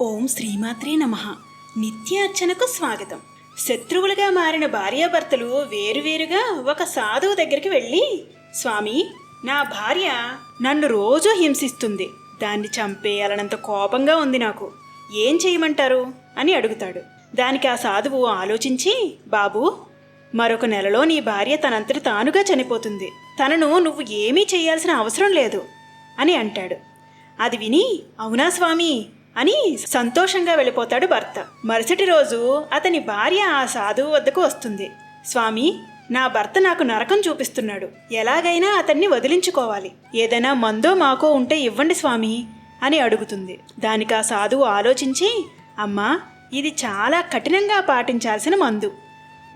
ఓం శ్రీమాత్రే నమ. నిత్య అర్చనకు స్వాగతం. శత్రువులుగా మారిన భార్యాభర్తలు వేరువేరుగా ఒక సాధువు దగ్గరికి వెళ్ళి స్వామి నా భార్య నన్ను రోజూ హింసిస్తుంది. దాన్ని చంపేయాలనంత కోపంగా ఉంది నాకు. ఏం చేయమంటారు? అని అడుగుతాడు. దానికి ఆ సాధువు ఆలోచించి బాబు మరొక నెలలో నీ భార్య తనంతటి తానుగా చనిపోతుంది. తనను నువ్వు ఏమీ చేయాల్సిన అవసరం లేదు అని అంటాడు. అది విని అవునా స్వామి? అని సంతోషంగా వెళ్ళిపోతాడు భర్త. మరుసటి రోజు అతని భార్య ఆ సాధువు వద్దకు వస్తుంది. స్వామి నా భర్త నాకు నరకం చూపిస్తున్నాడు. ఎలాగైనా అతన్ని వదిలించుకోవాలి. ఏదైనా మందో మాకో ఉంటే ఇవ్వండి స్వామి అని అడుగుతుంది. దానికి ఆ సాధువు ఆలోచించి అమ్మా ఇది చాలా కఠినంగా పాటించాల్సిన మందు.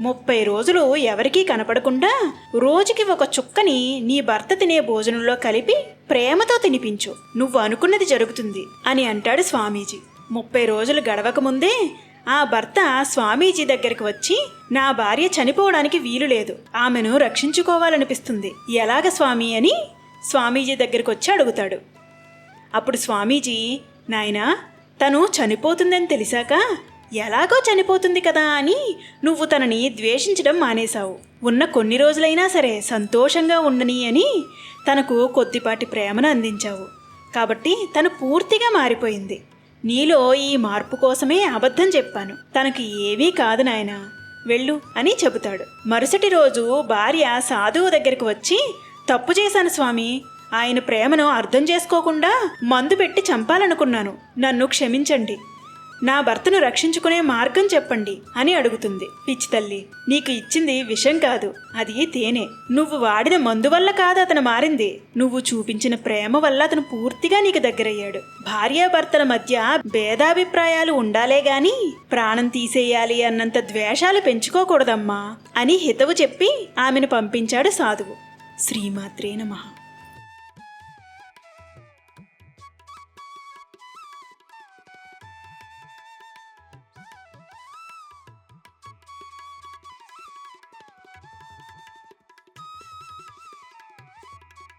ముప్పై రోజులు ఎవరికీ కనపడకుండా రోజుకి ఒక చుక్కని నీ భర్త తినే భోజనంలో కలిపి ప్రేమతో తినిపించు. నువ్వు అనుకున్నది జరుగుతుంది అని అంటాడు స్వామీజీ. ముప్పై రోజులు గడవక ముందే ఆ భర్త స్వామీజీ దగ్గరికి వచ్చి నా భార్య చనిపోవడానికి వీలు లేదు. ఆమెను రక్షించుకోవాలనిపిస్తుంది. ఎలాగ స్వామి అని స్వామీజీ దగ్గరికి వచ్చి అడుగుతాడు. అప్పుడు స్వామీజీ నాయనా తను చనిపోతుందని తెలిసాక ఎలాగో చనిపోతుంది కదా అని నువ్వు తనని ద్వేషించడం మానేశావు. ఉన్న కొన్ని రోజులైనా సరే సంతోషంగా ఉండని అని తనకు కొద్దిపాటి ప్రేమను అందించావు. కాబట్టి తను పూర్తిగా మారిపోయింది. నీలో ఈ మార్పు కోసమే అబద్ధం చెప్పాను. తనకు ఏమీ కాదు నాయన. వెళ్ళు అని చెబుతాడు. మరుసటి రోజు భార్య సాధువు దగ్గరికి వచ్చి తప్పు చేశాను స్వామి. ఆయన ప్రేమను అర్థం చేసుకోకుండా మందు పెట్టి చంపాలనుకున్నాను. నన్ను క్షమించండి. నా భర్తను రక్షించుకునే మార్గం చెప్పండి అని అడుగుతుంది. పిచ్చి తల్లి నీకు ఇచ్చింది విషం కాదు అది తేనె. నువ్వు వాడిన మందు వల్ల కాదు అతను మారింది. నువ్వు చూపించిన ప్రేమ వల్ల అతను పూర్తిగా నీకు దగ్గరయ్యాడు. భార్యాభర్తల మధ్య భేదాభిప్రాయాలు ఉండాలే గాని ప్రాణం తీసేయాలి అన్నంత ద్వేషాలు పెంచుకోకూడదమ్మా అని హితవు చెప్పి ఆమెను పంపించాడు సాధువు. శ్రీమాత్రే నమః.